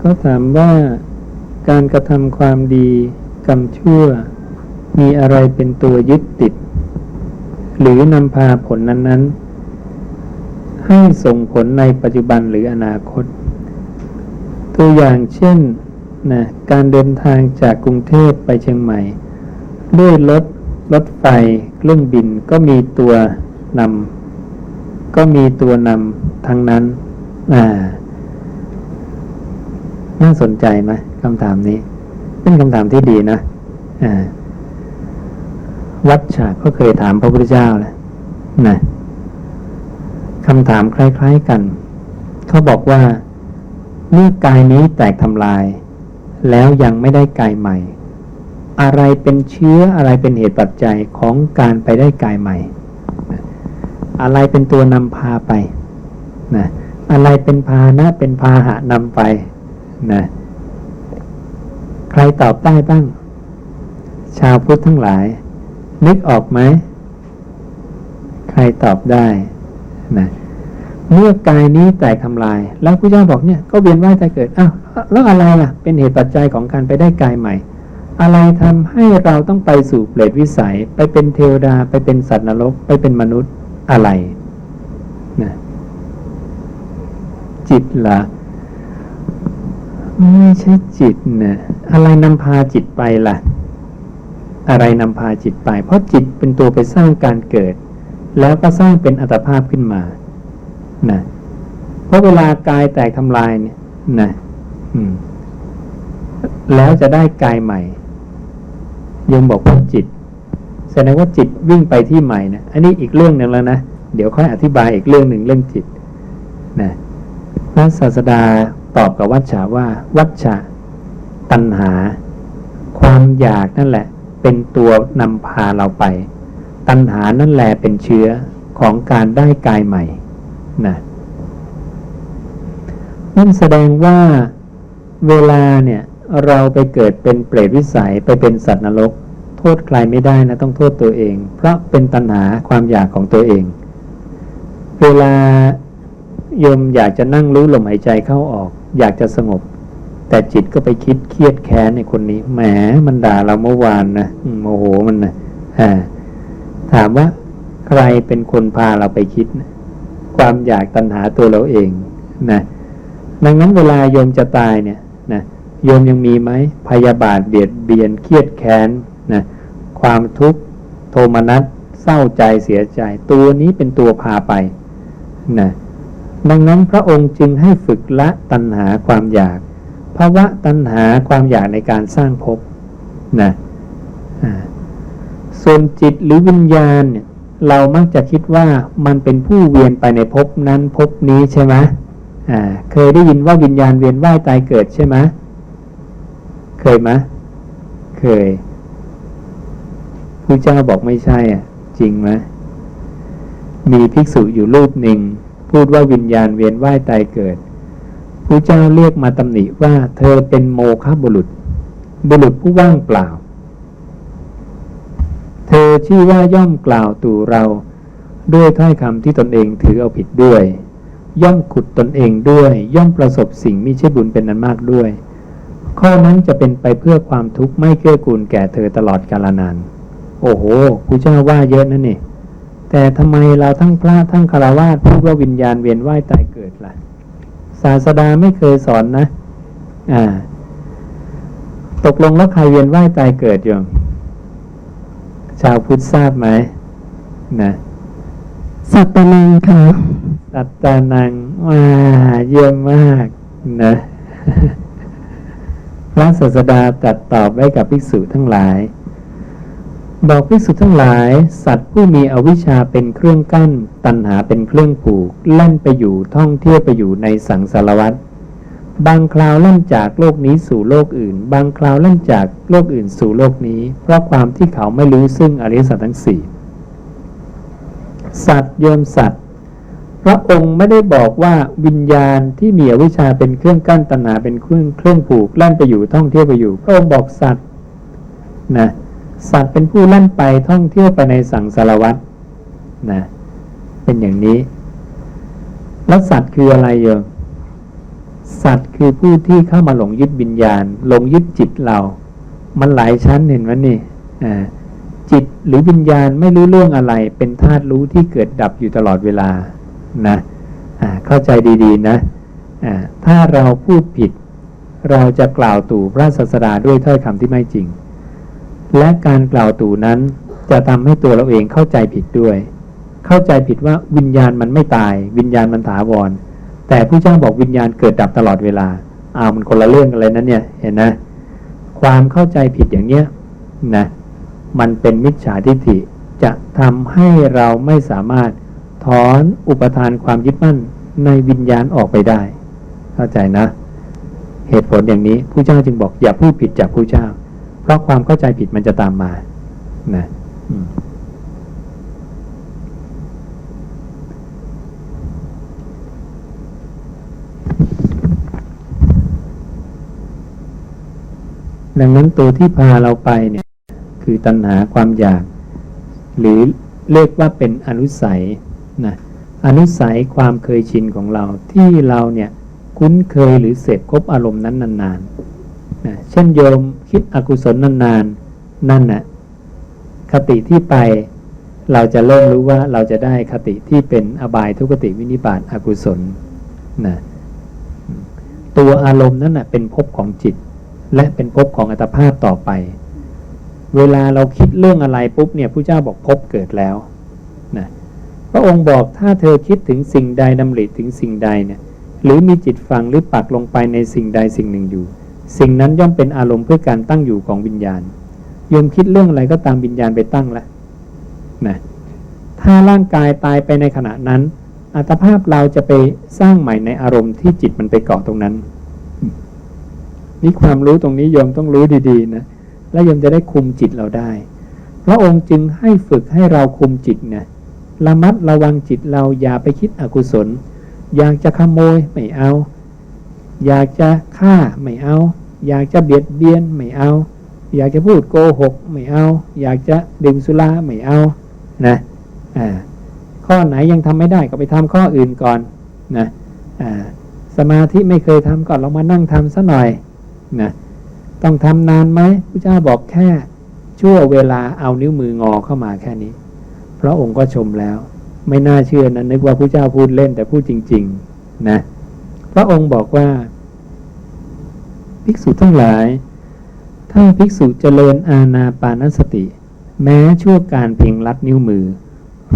ก็ถามว่าการกระทำความดีกรรมชั่ว มีอะไรเป็นตัวยึดติด หรือนำพาผลนั้น ๆ ให้ส่งผลในปัจจุบันหรืออนาคต ตัวอย่างเช่นนะการเดินทางจากกรุงเทพไปเชียงใหม่ด้วยรถรถไฟเครื่องบินก็มีตัวนำก็มีตัวนำทั้งนั้นอ่า น่าสนใจไหมคำถามนี้ เป็นคำถามที่ดีนะอวัดฉากก็เคยถามพระพุทธเจ้าแหละนะคำถามคล้าย ๆกัน เขาบอกว่าเมื่อกายนี้แตกทำลาย แล้วยังไม่ได้กายใหม่ อะไรเป็นเชื้ออะไรเป็นเหตุปัจจัยของการไปได้กายใหม่ อะไรเป็นตัวนำพาไปนะอะไรเป็นพาหนะเป็นพาหะนำไป นะใครตอบได้บ้าง ชาวพุทธทั้งหลาย นึกออกไหม ใครตอบได้นะเมื่อกายนี้แตกทำลาย แล้วพระเจ้าบอกเนี่ยก็เวียนว่ายตายเกิดอ้าวแล้วอะไรล่ะ เป็นเหตุปัจจัยของการไปได้กายใหม่ อะไรทำให้เราต้องไปสู่เปรตวิสัย ไปเป็นเทวดา ไปเป็นสัตว์นรก ไปเป็นมนุษย์อะไรนะจิตละ ไม่ใช่จิตนะอะไรนำพาจิตไปล่ะ อะไรนำพาจิตไป เพราะจิตเป็นตัวไปสร้างการเกิด แล้วก็สร้างเป็นอัตภาพขึ้นมานะเพราะเวลากายแตกทำลายเนี่ยนะแล้วจะได้กายใหม่ยังบอกว่าจิต แสดงว่าจิตวิ่งไปที่ใหม่นะอันนี้อีกเรื่องหนึ่งแล้วนะเดี๋ยวค่อยอธิบายอีกเรื่องหนึ่งเรื่องจิตนะพระศาสดา ตอบกับวัชชาว่า วัชชะตัณหา ความอยากนั่นแหละ เป็นตัวนำพาเราไป ตัณหานั่นแหละเป็นเชื้อของการได้กายใหม่นะนั่นแสดงว่าเวลาเนี่ยเราไปเกิดเป็นเปรตวิสัยไปเป็นสัตว์นรก โทษใครไม่ได้นะต้องโทษตัวเอง เพราะเป็นตัณหาความอยากของตัวเอง เวลาโยมอยากจะนั่งรู้ลมหายใจเข้าออก อยากจะสงบ แต่จิตก็ไปคิดเครียดแค้นในคนนี้แหมมันด่าเราเมื่อวานนะโมโหมันนะถามว่าใครเป็นคนพาเราไปคิด ความอยากตัณหาตัวเราเองนะดังนั้นเวลาโยมจะตายเนี่ยนะโยมยังมีไหมพยาบาทเบียดเบียนเครียดแค้นนะความทุกข์โทมนัสเศร้าใจเสียใจ ตัวนี้เป็นตัวพาไปนะ ดังนั้นพระองค์จึงให้ฝึกละตัณหาความอยากภาวะตัณหาความอยากในการสร้างภพนะส่วนจิตหรือวิญญาณเนี่ยเรามักจะคิดว่ามันเป็นผู้เวียนไปในภพนั้นภพนี้ใช่ไหมเคยได้ยินว่าวิญญาณเวียนว่ายตายเกิดใช่ไหมเคยไหมเคยพระเจ้าบอกไม่ใช่อะ จริงไหมมีภิกษุอยู่รูปหนึ่ง พูดว่าวิญญาณเวียนว่ายตายเกิดพระเจ้าเรียกมาตำหนิว่าเธอเป็นโมฆะบุรุษ บุรุษผู้ว่างเปล่า เธอชื่อว่าย่อมกล่าวตู่เราด้วยถ้อยคำที่ตนเองถือเอาผิดด้วย ย่อมขุดตนเองด้วย ย่อมประสบสิ่งมิใช่บุญเป็นนั้นมากด้วย ข้อนั้นจะเป็นไปเพื่อความทุกข์ไม่เกื้อกูลแก่เธอตลอดกาลนาน โอ้โหพระเจ้าว่าเยอะนั่นนี่ แต่ทำไมเราทั้งพระทั้งคารวะพูดว่าวิญญาณเวียนว่ายตายเกิดล่ะ ศาสดาไม่เคยสอนนะ อ่า ตกลงแล้วใครเวียนว่ายตายเกิดอยู่ชาวพุทธทราบไหมนะสัตตนังค่ะสัตตานังว่าเยี่ยมมากนะพระศาสดาตรัสตอบไว้กับภิกษุทั้งหลาย บอกภิกษุทั้งหลาย สัตว์ผู้มีอวิชชาเป็นเครื่องกั้น ตัณหาเป็นเครื่องผูกเล่นไปอยู่ท่องเที่ยวไปอยู่ในสังสารวัฏบางคราวเล่นจากโลกนี้สู่โลกอื่น บางคราวเล่นจากโลกอื่นสู่โลกนี้ เพราะความที่เขาไม่รู้ซึ่งอริยสัจทั้งสี่สัตว์โยมสัตว์ พระองค์ไม่ได้บอกว่าวิญญาณที่มีอวิชชาเป็นเครื่องกั้นตัณหาเป็นเครื่องเครื่องผูกเล่นไปอยู่ท่องเที่ยวไปอยู่ พระองค์บอกสัตว์นะ สัตว์เป็นผู้เล่นไปท่องเที่ยวไปในสังสารวัฏนะเป็นอย่างนี้ แล้วสัตว์คืออะไรโยมสัตว์คือผู้ที่เข้ามาหลงยึดวิญญาณ หลงยึดจิตเรา มันหลายชั้นเห็นไหมนี่จิตหรือวิญญาณไม่รู้เรื่องอะไร เป็นธาตุรู้ที่เกิดดับอยู่ตลอดเวลานะเข้าใจดีๆนะถ้าเราพูดผิด เราจะกล่าวตู่พระศาสดาด้วยถ้อยคำที่ไม่จริง และการกล่าวตู่นั้นจะทำให้ตัวเราเองเข้าใจผิดด้วย เข้าใจผิดว่าวิญญาณมันไม่ตาย วิญญาณมันถาวร แต่ผู้เจ้าบอกวิญญาณเกิดดับตลอดเวลาอ้าวมันคนละเรื่องกันเลยนเนี่ยเห็นนะความเข้าใจผิดอย่างเนี้ยนะมันเป็นมิจฉาทิฏฐิจะทำให้เราไม่สามารถถอนอุปทานความยึดมั่นในวิญญาณออกไปได้ เข้าใจนะ เหตุผลอย่างนี้ผู้เจ้าจึงบอกอย่าพูดผิดจากผู้เจ้า เพราะความเข้าใจผิดมันจะตามมานะดังนั้นตัวที่พาเราไปเนี่ย คือตัณหาความอยาก หรือเรียกว่าเป็นอนุสัยนะอนุสัยความเคยชินของเราที่เราเนี่ย คุ้นเคยหรือเสพคบอารมณ์นั้นนานๆ นะเช่นโยมคิดอกุศลนานๆ นั่นน่ะคติที่ไปเราจะเริ่มรู้ว่าเราจะได้คติที่เป็นอบายทุกติวินิบาตอกุศลนะตัวอารมณ์นั้นน่ะเป็นภพของจิต และเป็นภพของอัตภาพต่อไป เวลาเราคิดเรื่องอะไรปุ๊บเนี่ยผู้เจ้าบอกภพเกิดแล้วนะพระองค์บอกถ้าเธอคิดถึงสิ่งใดดำริถึงสิ่งใดเนี่ยหรือมีจิตฝังหรือปักลงไปในสิ่งใดสิ่งหนึ่งอยู่ สิ่งนั้นย่อมเป็นอารมณ์เพื่อการตั้งอยู่ของวิญญาณโยมคิดเรื่องอะไรก็ตามวิญญาณไปตั้งละนะถ้าร่างกายตายไปในขณะนั้น อัตภาพเราจะไปสร้างใหม่ในอารมณ์ที่จิตมันไปเกาะตรงนั้น นี่ความรู้ตรงนี้โยมต้องรู้ดีๆนะและโยมจะได้คุมจิตเราได้พระองค์จึงให้ฝึกให้เราคุมจิตนะระมัดระวังจิตเราอย่าไปคิดอกุศล อยากจะขโมยไม่เอา อยากจะฆ่าไม่เอา อยากจะเบียดเบียนไม่เอา อยากจะพูดโกหกไม่เอา อยากจะดื่มสุราไม่เอานะอ่าข้อไหนยังทำไม่ได้ก็ไปทำข้ออื่นก่อนนะอ่าสมาธิไม่เคยทำก่อนเรามานั่งทำซะหน่อยนะต้องทำนานไหมพระเจ้าบอกแค่ชั่วเวลาเอานิ้วมืองอเข้ามาแค่นี้ พระองค์ก็ชมแล้ว ไม่น่าเชื่อนะนึกว่าพระเจ้าพูดเล่นแต่พูดจริง ๆ นะ พระองค์บอกว่า ภิกษุทั้งหลาย ถ้าภิกษุเจริญอาณาปานสติ แม้ชั่วการเพียงลัดนิ้วมือ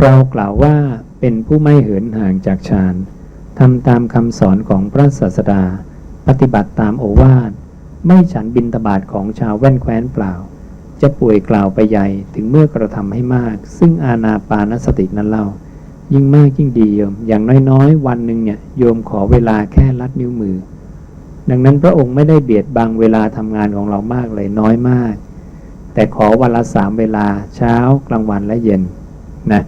เรากล่าวว่าเป็นผู้ไม่เหินห่างจากฌานทำตามคำสอนของพระศาสดา ปฏิบัติตามโอวาท ไม่ฉันบินตบาทของชาวแว่นแคว้นเปล่า จะป่วยกล่าวไปใหญ่ถึงเมื่อกระทำให้มาก ซึ่งอาณาปานสตินั้นเล่า ยิ่งมากยิ่งดีโยม อย่างน้อยๆ วันหนึ่งเนี่ยโยมขอเวลาแค่ลัดนิ้วมือ ดังนั้นพระองค์ไม่ได้เบียดบังเวลาทำงานของเรามากเลยน้อยมาก แต่ขอวันละสามเวลาเช้ากลางวันและเย็นนะ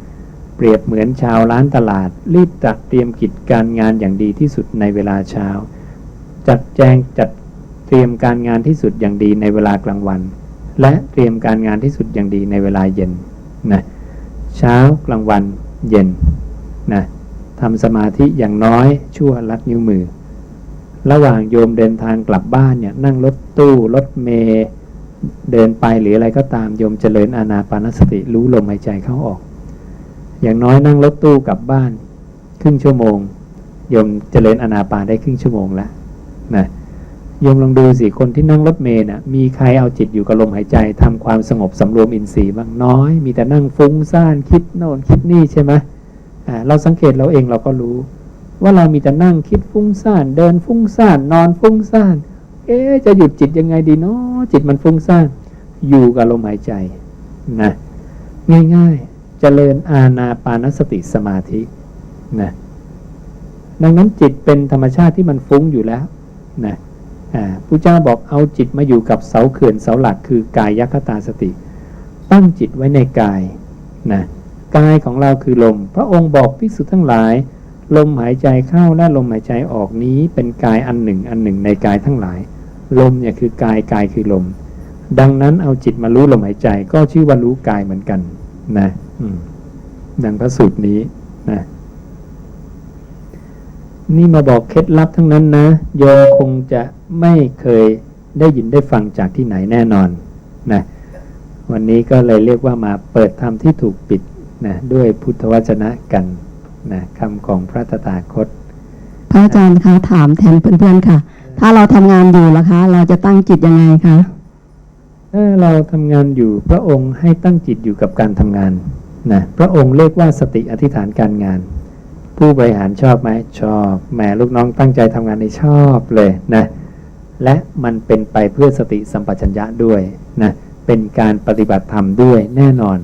เปรียบเหมือนชาวร้านตลาด รีบจัดเตรียมกิจการงานอย่างดีที่สุดในเวลาเช้า จัดแจงจัดเตรียมการงานที่สุดอย่างดีในเวลากลางวัน และเตรียมการงานที่สุดอย่างดีในเวลาเย็นนะเช้ากลางวัน เย็นนะทำสมาธิอย่างน้อยชั่วลัดนิ้วมือ ระหว่างโยมเดินทางกลับบ้านเนี่ยนั่งรถตู้รถเมล์เดินไปหรืออะไรก็ตามโยมเจริญอานาปานสติรู้ลมหายใจเข้าออก อย่างน้อยนั่งรถตู้กลับบ้าน ครึ่งชั่วโมงโยมเจริญอานาปานได้ครึ่งชั่วโมงแล้วนะ โยมลองดูสิคนที่นั่งรถเมล์น่ะมีใครเอาจิตอยู่กับลมหายใจทำความสงบสำรวมอินทรีย์บ้างน้อย มีแต่นั่งฟุ้งซ่านคิดโน่นคิดนี่ใช่ไหมอ่าเราสังเกตเราเองเราก็รู้ ว่าเรามีแต่นั่งคิดฟุ้งซ่านเดินฟุ้งซ่านนอนฟุ้งซ่านเอ๊จะหยุดจิตยังไงดีเนาะจิตมันฟุ้งซ่านอยู่กับลมหายใจนะง่ายๆเจริญอาณาปานสติสมาธินะดังนั้นจิตเป็นธรรมชาติที่มันฟุ้งอยู่แล้วนะ ผู้เจ้าบอกเอาจิตมาอยู่กับเสาเขื่อนเสาหลักคือกายยัคตาสติ ตั้งจิตไว้ในกายนะกายของเราคือลม พระองค์บอกภิกษุทั้งหลาย ลมหายใจเข้าและลมหายใจออกนี้เป็นกายอันหนึ่งอันหนึ่งในกายทั้งหลาย ลมเนี่ยคือกายกายคือลม ดังนั้นเอาจิตมารู้ลมหายใจก็ชื่อว่ารู้กายเหมือนกันนะดังพระสูตรนี้นะ นี่มาบอกเคล็ดลับทั้งนั้นนะ โยมคงจะไม่เคยได้ยินได้ฟังจากที่ไหนแน่นอนนะวันนี้ก็เลยเรียกว่ามาเปิดธรรมที่ถูกปิดนะด้วยพุทธวจนะกันนะคำของพระตถาคต พระอาจารย์คะถามแทนเพื่อนๆค่ะ ถ้าเราทำงานอยู่ล่ะคะ เราจะตั้งจิตยังไงคะถ้าเราทำงานอยู่พระองค์ให้ตั้งจิตอยู่กับการทำงานนะพระองค์เรียกว่าสติอธิษฐานการงาน ผู้บริหารชอบไหมชอบแหมลูกน้องตั้งใจทำงานในชอบเลยนะและมันเป็นไปเพื่อสติสัมปชัญญะด้วยนะเป็นการปฏิบัติธรรมด้วยแน่นอน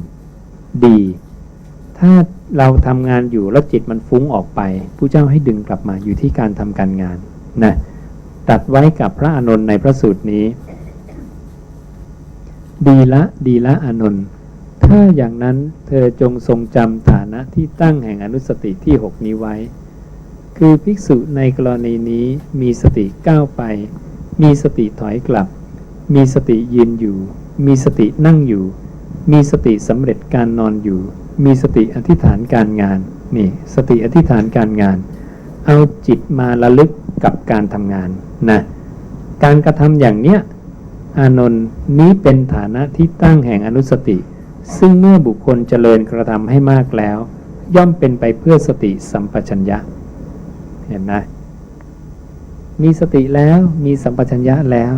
ดี ถ้าเราทำงานอยู่แล้วจิตมันฟุ้งออกไปผู้เจ้าให้ดึงกลับมาอยู่ที่การทำการงานนะตัดไว้กับพระอานนท์ในพระสูตรนี้ ดีละดีละอานนท์ ถ้าอย่างนั้นเธอจงทรงจำฐานะที่ตั้งแห่งอนุสติที่หกนี้ไว้ คือภิกษุในกรณีนี้มีสติก้าวไป มีสติถอยกลับ มีสติยืนอยู่ มีสตินั่งอยู่ มีสติสำเร็จการนอนอยู่ มีสติอธิษฐานการงาน นี่ สติอธิษฐานการงาน เอาจิตมาระลึกกับการทำงานนะ การกระทำอย่างเนี้ยอานนท์นี้เป็นฐานะที่ตั้งแห่งอนุสติ ซึ่งเมื่อบุคคลเจริญกระทำให้มากแล้ว ย่อมเป็นไปเพื่อสติสัมปชัญญะ เห็นไหมมีสติแล้วมีสัมปชัญญะแล้ว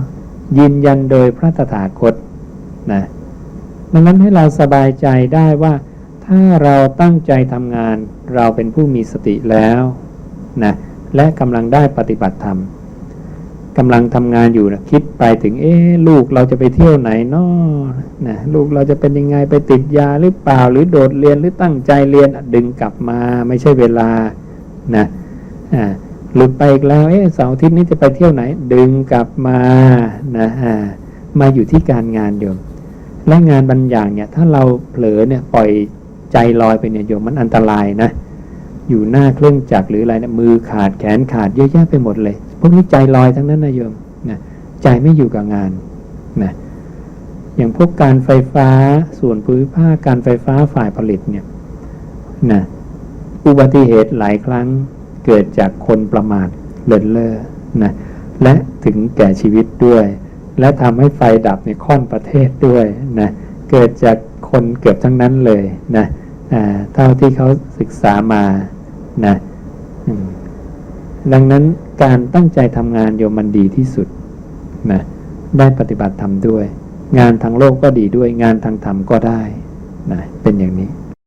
ยืนยันโดยพระตถาคตนะดังนั้นให้เราสบายใจได้ว่า ถ้าเราตั้งใจทำงาน เราเป็นผู้มีสติแล้วนะและกำลังได้ปฏิบัติธรรม กำลังทำงานอยู่นะคิดไปถึง เอ๊ลูกเราจะไปเที่ยวไหนเนาะนะลูกเราจะเป็นยังไงไปติดยาหรือเปล่า หรือโดดเรียนหรือตั้งใจเรียนดึงกลับมาไม่ใช่เวลานะอ่าหลุดไปอีกแล้วเอ๊ะเสาร์อาทิตย์นี้จะไปเที่ยวไหน ดึงกลับมานะอ่ามาอยู่ที่การงานโยม และงานบางอย่างเนี่ย ถ้าเราเผลอเนี่ยปล่อยใจลอยไปเนี่ยโยมมันอันตรายนะ อยู่หน้าเครื่องจักรหรืออะไรเนะมือขาดแขนขาดเยอะแยะไปหมดเลย วกนี้ใจลอยทั้งนั้นนะโยมนะใจไม่อยู่กับงานนะอย่างพวกการไฟฟ้าส่วนภูมิภาคการไฟฟ้าฝ่ายผลิตเนี่ยนะอุบัติเหตุหลายครั้งเกิดจากคนประมาทเลินเล่อนะและถึงแก่ชีวิตด้วย และทำให้ไฟดับในค่อนประเทศด้วยนะเกิดจากคนเกือบทั้งนั้นเลยนะเท่าที่เขาศึกษามานะดังนั้น การตั้งใจทำงานโยมมันดีที่สุดนะได้ปฏิบัติธรรมด้วย งานทางโลกก็ดีด้วยงานทางธรรมก็ได้นะเป็นอย่างนี้